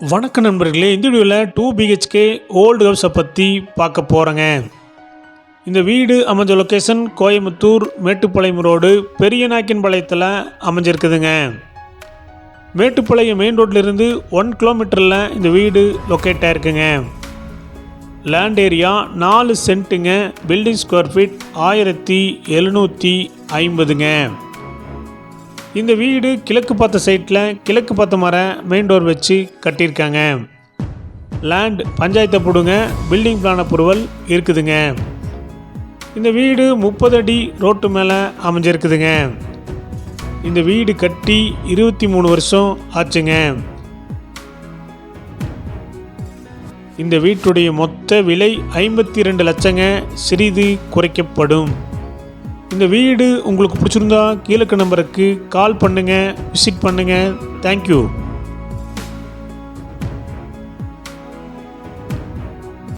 வணக்க நண்பர்களே இந்த வீடியோவில் டூ பிஹெச்கே ஓல்டு ஹவுஸை பற்றி பார்க்க போகிறேங்க இந்த வீடு அமைஞ்ச லொக்கேஷன் கோயம்புத்தூர் மேட்டுப்பாளையம் ரோடு பெரியநாயக்கன்பாளையத்தில் அமைஞ்சிருக்குதுங்க. மேட்டுப்பாளையம் மெயின் ரோட்லேருந்து ஒன் கிலோமீட்டரில் இந்த வீடு லொக்கேட் ஆயிருக்குங்க. லேண்ட் ஏரியா நாலு சென்ட்டுங்க பில்டிங் ஸ்கொயர் ஃபீட் ஆயிரத்தி எழுநூற்றி ஐம்பதுங்க. இந்த வீடு கிழக்கு பார்த்த சைட்டில் கிழக்கு பார்த்த மரம் மெயின் டோர் வச்சு கட்டியிருக்காங்க. லேண்ட் பஞ்சாயத்தை போடுங்க பில்டிங் பிளான் அப்ரூவல் இருக்குதுங்க. இந்த வீடு முப்பது அடி ரோட்டு மேலே அமைஞ்சிருக்குதுங்க. இந்த வீடு கட்டி இருபத்தி மூணு வருஷம் ஆச்சுங்க. இந்த வீட்டுடைய மொத்த விலை ஐம்பத்தி ரெண்டு லட்சங்க சிறிது குறைக்கப்படும். இந்த வீடு உங்களுக்கு பிடிச்சிருந்தா கீழக்க நம்பருக்கு கால் பண்ணுங்கள் விசிட் பண்ணுங்கள் தேங்க்யூ